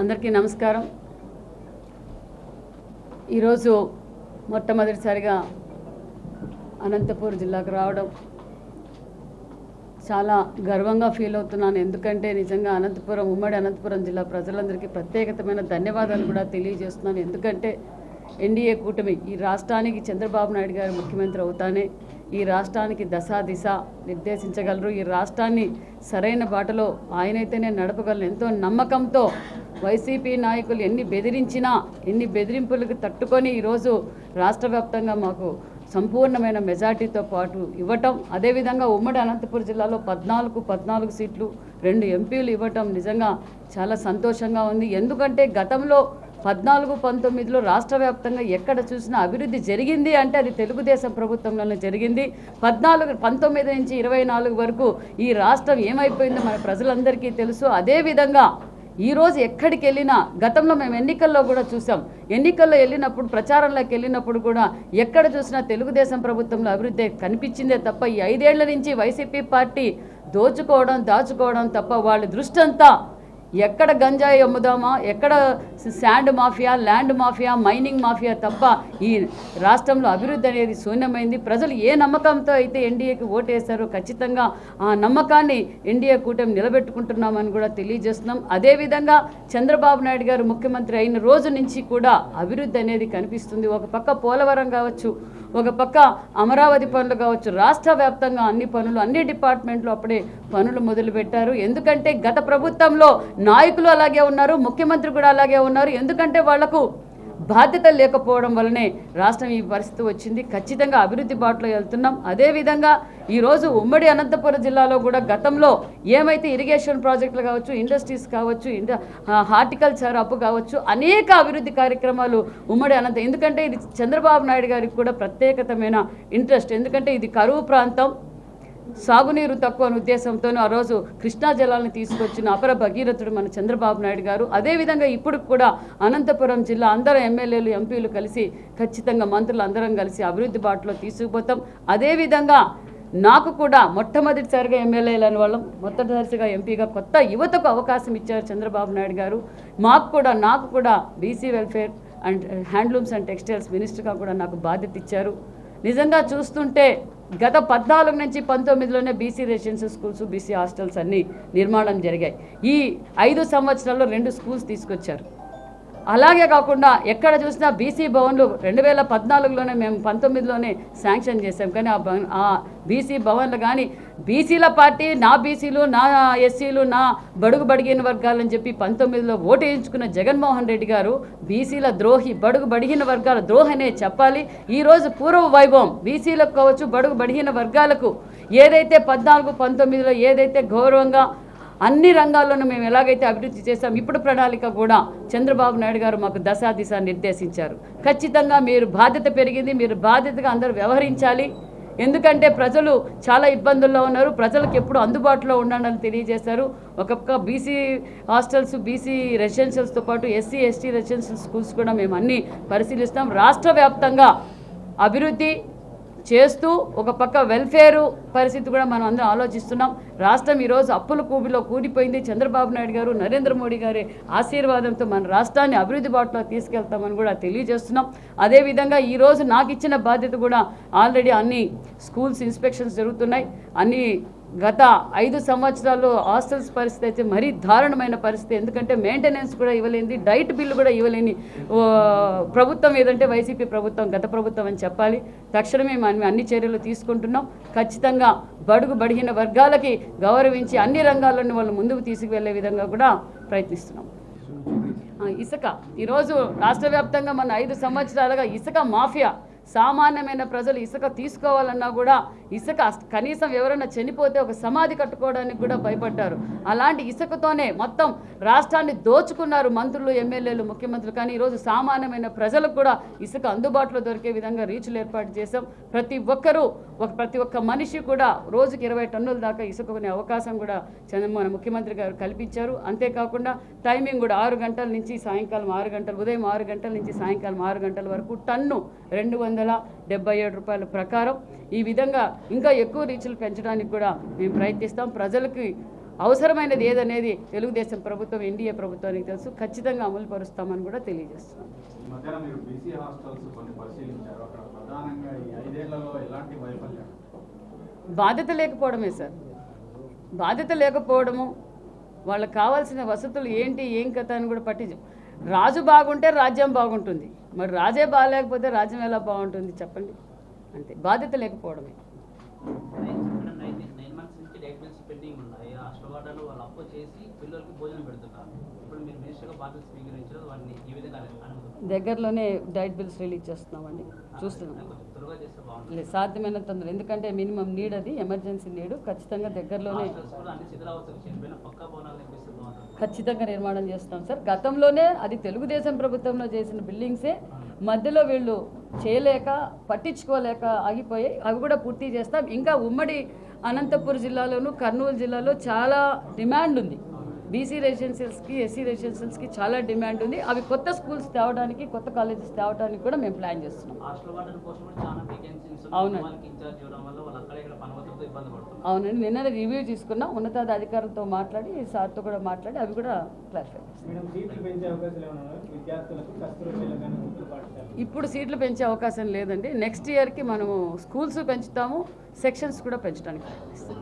అందరికీ నమస్కారం. ఈరోజు మొట్టమొదటిసారిగా అనంతపూర్ జిల్లాకు రావడం చాలా గర్వంగా ఫీల్ అవుతున్నాను. ఎందుకంటే నిజంగా అనంతపురం ఉమ్మడి అనంతపురం జిల్లా ప్రజలందరికీ ప్రత్యేకతమైన ధన్యవాదాలు కూడా తెలియజేస్తున్నాను. ఎందుకంటే ఎన్డీఏ కూటమి ఈ రాష్ట్రానికి చంద్రబాబు నాయుడు గారు ముఖ్యమంత్రి అవుతానే ఈ రాష్ట్రానికి దశ దిశ నిర్దేశించగలరు. ఈ రాష్ట్రాన్ని సరైన బాటలో ఆయనైతేనే నడపగలను ఎంతో నమ్మకంతో వైసీపీ నాయకులు ఎన్ని బెదిరించినా ఎన్ని బెదిరింపులకు తట్టుకొని ఈరోజు రాష్ట్ర వ్యాప్తంగా మాకు సంపూర్ణమైన మెజార్టీతో పాటు ఇవ్వటం అదేవిధంగా ఉమ్మడి అనంతపురం జిల్లాలో పద్నాలుగు పద్నాలుగు సీట్లు రెండు ఎంపీలు ఇవ్వటం నిజంగా చాలా సంతోషంగా ఉంది. ఎందుకంటే గతంలో పద్నాలుగు పంతొమ్మిదిలో రాష్ట్ర వ్యాప్తంగా ఎక్కడ చూసినా అభివృద్ధి జరిగింది అంటే అది తెలుగుదేశం ప్రభుత్వంలోనే జరిగింది. పద్నాలుగు పంతొమ్మిది నుంచి ఇరవై నాలుగు వరకు ఈ రాష్ట్రం ఏమైపోయిందో మన ప్రజలందరికీ తెలుసు. అదేవిధంగా ఈరోజు ఎక్కడికి వెళ్ళినా గతంలో మేము ఎన్నికల్లో కూడా చూసాం. ఎన్నికల్లో వెళ్ళినప్పుడు ప్రచారంలోకి వెళ్ళినప్పుడు కూడా ఎక్కడ చూసినా తెలుగుదేశం ప్రభుత్వంలో అభివృద్ధి కనిపించిందే తప్ప ఈ ఐదేళ్ళ నుంచి వైసీపీ పార్టీ దోచుకోవడం దాచుకోవడం తప్ప వాళ్ళ దృష్టి అంతా ఎక్కడ గంజాయి అమ్ముదామా ఎక్కడ sand mafia land mafia mining mafia తప్ప ఈ రాష్ట్రంలో అభివృద్ధి అనేది శూన్యమైంది. ప్రజలు ఏ నమ్మకంతో అయితే ఎన్డీఏకి ఓటేశారో ఖచ్చితంగా ఆ నమ్మకాన్ని ఎన్డీఏ కూటమి నిలబెట్టుకుంటున్నామని కూడా తెలియజేస్తున్నాం. అదేవిధంగా చంద్రబాబు నాయుడు గారు ముఖ్యమంత్రి అయిన రోజు నుంచి కూడా అభివృద్ధి అనేది కనిపిస్తుంది. ఒక పక్క పోలవరం కావచ్చు ఒక పక్క అమరావతి పనులు కావచ్చు రాష్ట్ర వ్యాప్తంగా అన్ని పనులు అన్ని డిపార్ట్మెంట్లు అప్పుడే పనులు మొదలుపెట్టారు ఎందుకంటే గత ప్రభుత్వంలో నాయకులు అలాగే ఉన్నారు ముఖ్యమంత్రి కూడా అలాగే ఉన్నారు. ఎందుకంటే వాళ్ళకు బాధ్యత లేకపోవడం వల్లనే రాష్ట్రం ఈ పరిస్థితి వచ్చింది. ఖచ్చితంగా అభివృద్ధి బాటలో వెళ్తున్నాం. అదేవిధంగా ఈరోజు ఉమ్మడి అనంతపురం జిల్లాలో కూడా గతంలో ఏమైతే ఇరిగేషన్ ప్రాజెక్టులు కావచ్చు ఇండస్ట్రీస్ కావచ్చు ఇండ హార్టికల్చర్ అప్పు కావచ్చు అనేక అభివృద్ధి కార్యక్రమాలు ఉమ్మడి అనంత ఎందుకంటే ఇది చంద్రబాబు నాయుడు గారికి కూడా ప్రత్యేకతమైన ఇంట్రెస్ట్. ఎందుకంటే ఇది కరువు ప్రాంతం. సాగునీరు తక్కువ అనే ఉద్దేశంతో ఆ రోజు కృష్ణా జలాలను తీసుకొచ్చిన అపర భగీరథుడు మన చంద్రబాబు నాయుడు గారు. అదేవిధంగా ఇప్పుడు కూడా అనంతపురం జిల్లా అందరూ ఎమ్మెల్యేలు ఎంపీలు కలిసి ఖచ్చితంగా మంత్రులు అందరం కలిసి అభివృద్ధి బాటలో తీసుకుపోతాం. అదేవిధంగా నాకు కూడా మొట్టమొదటిసారిగా ఎమ్మెల్యేలు అని వాళ్ళం. మొట్టమొదటిసారిగా ఎంపీగా కొత్త యువతకు అవకాశం ఇచ్చారు చంద్రబాబు నాయుడు గారు. మాకు కూడా నాకు కూడా BC welfare and handlooms and textiles మినిస్టర్గా కూడా నాకు బాధ్యత ఇచ్చారు. నిజంగా చూస్తుంటే గత పద్నాలుగు నుంచి పంతొమ్మిదిలోనే BC residential schools BC hostels అన్నీ నిర్మాణం జరిగాయి. ఈ ఐదు సంవత్సరాల్లో రెండు స్కూల్స్ తీసుకొచ్చారు. అలాగే కాకుండా ఎక్కడ చూసినా బీసీ భవన్లు రెండు వేల పద్నాలుగులోనే మేము పంతొమ్మిదిలోనే శాంక్షన్ చేసాం కానీ ఆ భవన్ ఆ బీసీ భవన్లు కానీ బీసీల పార్టీ నా బీసీలు నా ఎస్సీలు నా బడుగు బడిగిన వర్గాలని చెప్పి పంతొమ్మిదిలో ఓటు వేయించుకున్న జగన్మోహన్ రెడ్డి గారు బీసీల ద్రోహి బడుగు బడిగిన వర్గాల ద్రోహనే చెప్పాలి. ఈరోజు పూర్వ వైభవం బీసీలకు కావచ్చు బడుగు బడిగిన వర్గాలకు ఏదైతే పద్నాలుగు పంతొమ్మిదిలో ఏదైతే గౌరవంగా అన్ని రంగాల్లోనూ మేము ఎలాగైతే అభివృద్ధి చేశాం ఇప్పుడు ప్రణాళిక కూడా చంద్రబాబు నాయుడు గారు మాకు దశా దిశ నిర్దేశించారు. ఖచ్చితంగా మీరు బాధ్యత పెరిగింది మీరు బాధ్యతగా అందరూ వ్యవహరించాలి. ఎందుకంటే ప్రజలు చాలా ఇబ్బందుల్లో ఉన్నారు ప్రజలకు ఎప్పుడు అందుబాటులో ఉండాలని తెలియజేశారు. ఒక్కొక్క బీసీ హాస్టల్స్ బీసీ రెసిడెన్షియల్స్తో పాటు ఎస్సీ ఎస్టీ రెసిడెన్షియల్ స్కూల్స్ కూడా మేము అన్నీ పరిశీలిస్తాం. రాష్ట్ర వ్యాప్తంగా అభివృద్ధి చేస్తూ ఒక పక్క వెల్ఫేరు పరిస్థితి కూడా మనం అందరం ఆలోచిస్తున్నాం. రాష్ట్రం ఈరోజు అప్పుల కూబిలో కూడిపోయింది చంద్రబాబు నాయుడు గారు నరేంద్ర మోడీ గారి ఆశీర్వాదంతో మన రాష్ట్రాన్ని అభివృద్ధి బాటలో తీసుకెళ్తామని కూడా తెలియజేస్తున్నాం. అదేవిధంగా ఈరోజు నాకు ఇచ్చిన బాధ్యత కూడా ఆల్రెడీ అన్ని స్కూల్స్ ఇన్స్పెక్షన్స్ జరుగుతున్నాయి. అన్ని గత ఐదు సంవత్సరాల్లో హాస్టల్స్ పరిస్థితి అయితే మరీ దారుణమైన పరిస్థితి. ఎందుకంటే మెయింటెనెన్స్ కూడా ఇవ్వలేని డైట్ బిల్లు కూడా ఇవ్వలేని ప్రభుత్వం ఏదంటే వైసీపీ ప్రభుత్వం గత ప్రభుత్వం అని చెప్పాలి. తక్షణమే మనం అన్ని చర్యలు తీసుకుంటున్నాం. ఖచ్చితంగా బడుగు బడిగిన వర్గాలకి గౌరవించి అన్ని రంగాల్లోని వాళ్ళు ముందుకు తీసుకువెళ్ళే విధంగా కూడా ప్రయత్నిస్తున్నాం. ఇసుక. ఈరోజు రాష్ట్ర వ్యాప్తంగా మన ఐదు సంవత్సరాలుగా ఇసుక మాఫియా. సామాన్యమైన ప్రజలు ఇసుక తీసుకోవాలన్నా కూడా ఇసుక కనీసం ఎవరైనా చనిపోతే ఒక సమాధి కట్టుకోవడానికి కూడా భయపడ్డారు. అలాంటి ఇసుకతోనే మొత్తం రాష్ట్రాన్ని దోచుకున్నారు మంత్రులు ఎమ్మెల్యేలు ముఖ్యమంత్రులు. కానీ ఈరోజు సామాన్యమైన ప్రజలకు కూడా ఇసుక అందుబాటులో దొరికే విధంగా రీచ్లు ఏర్పాటు చేశాం. ప్రతి ఒక్కరూ ఒక ప్రతి ఒక్క మనిషి కూడా రోజుకి ఇరవై టన్నుల దాకా ఇసుక కొనే అవకాశం కూడా చంద్రమోహన్ మన ముఖ్యమంత్రి గారు కల్పించారు. అంతేకాకుండా టైమింగ్ కూడా ఆరు గంటల నుంచి సాయంకాలం ఆరు గంటలు ఉదయం ఆరు గంటల నుంచి సాయంకాలం ఆరు గంటల వరకు టన్ను రెండు వందల డెబ్బై ఏడు రూపాయల ప్రకారం ఈ విధంగా ఇంకా ఎక్కువ రీచ్లు పెంచడానికి కూడా మేము ప్రయత్నిస్తాం. ప్రజలకి అవసరమైనది ఏదనేది తెలుగుదేశం ప్రభుత్వం ఎన్డీఏ ప్రభుత్వానికి తెలుసు. ఖచ్చితంగా అమలు పరుస్తామని కూడా తెలియజేస్తున్నాం. బాధ్యత లేకపోవడమే సార్. బాధ్యత లేకపోవడము వాళ్ళకి కావాల్సిన వసతులు ఏంటి ఏం కథ అని కూడా పట్టి రాజు బాగుంటే రాజ్యం బాగుంటుంది. మరి రాజే బాగాలేకపోతే రాజ్యం ఎలా బాగుంటుంది చెప్పండి. అంతే. బాధ్యత లేకపోవడమే. దగ్గరలోనే డైట్ బిల్స్ రిలీజ్ చేస్తున్నామండి. చూస్తున్నాం. సాధ్యమైన తొందర. ఎందుకంటే మినిమం నీడ్ అది ఎమర్జెన్సీ నీడు ఖచ్చితంగా దగ్గరలోనే ఖచ్చితంగా నిర్మాణం చేస్తాం సార్. గతంలోనే అది తెలుగుదేశం ప్రభుత్వంలో చేసిన బిల్డింగ్సే మధ్యలో వీళ్ళు చేయలేక పట్టించుకోలేక ఆగిపోయాయి అవి కూడా పూర్తి చేస్తాం. ఇంకా ఉమ్మడి అనంతపురం జిల్లాలోను కర్నూలు జిల్లాలో చాలా డిమాండ్ ఉంది. బీసీ రెసిడెన్షియల్స్కి ఎస్సీ రెసిడెన్షియల్స్కి చాలా డిమాండ్ ఉంది. అవి కొత్త స్కూల్స్ తేవడానికి కొత్త కాలేజెస్ తేవడానికి కూడా మేము ప్లాన్ చేస్తున్నాం. హాస్టల్ వాటర్ కోసం కూడా చాలా వేకెన్సీస్ అవునండి. వాళ్ళకి ఇన్ఛార్జ్ ఇవ్వడం వల్ల వాళ్ళు అక్కడ ఇక్కడ పనవతులతో ఇబ్బంది పడుతున్నారు. అవునండి. నిన్న రివ్యూ తీసుకున్నాం. ఉన్నతాధికారులతో మాట్లాడి సార్తో కూడా మాట్లాడి అవి కూడా క్లారిఫై ఇప్పుడు సీట్లు పెంచే అవకాశం లేదండి. నెక్స్ట్ ఇయర్కి మనము స్కూల్స్ పెంచుతాము సెక్షన్స్ కూడా పెంచడానికి ప్రయత్నిస్తాం.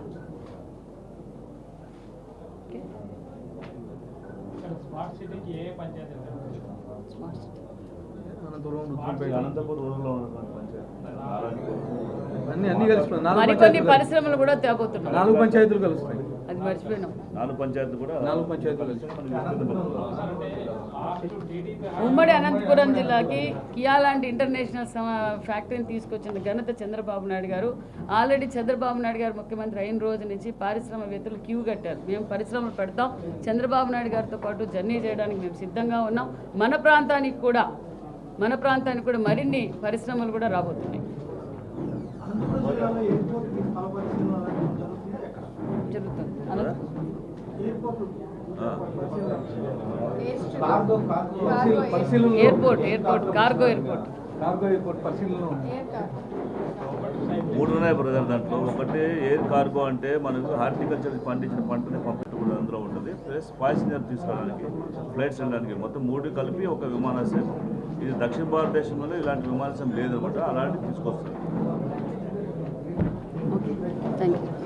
మరికొన్ని పరిశ్రమలు కూడా తేబోతున్నాం నాలుగు పంచాయతీలు కలుస్తాయి. అది మర్చిపోయినాం. నాలుగు పంచాయతీలు కూడా నాలుగు పంచాయతీలు కలిసి. ఉమ్మడి అనంతపురం జిల్లాకి కియా లాంటి ఇంటర్నేషనల్ ఫ్యాక్టరీని తీసుకొచ్చిన ఘనత చంద్రబాబు నాయుడు గారు. ఆల్రెడీ చంద్రబాబు నాయుడు గారు ముఖ్యమంత్రి అయిన రోజు నుంచి పారిశ్రామికవేత్తలు క్యూ కట్టారు. మేము పరిశ్రమలు పెడతాం. చంద్రబాబు నాయుడు గారితో పాటు జర్నీ చేయడానికి మేము సిద్ధంగా ఉన్నాం. మన ప్రాంతానికి కూడా మన ప్రాంతానికి కూడా మరిన్ని పరిశ్రమలు కూడా రాబోతున్నాయి. Airport airport cargo airport. Cargo మూడు ఉన్నాయి బ్రదర్ దాంట్లో. ఒకటి ఎయిర్ కార్గో అంటే మనకు హార్టికల్చర్ పండించిన పంటని పంపించడం అందులో ఉంటుంది. ప్లస్ ప్యాసింజర్ తీసుకురావడానికి ఫ్లైట్స్ వెళ్ళడానికి. మొత్తం మూడు కలిపి ఒక విమానాశ్రయం. ఇది దక్షిణ భారతదేశంలో ఇలాంటి విమానాశ్రయం లేదనమాట. అలాంటివి యూ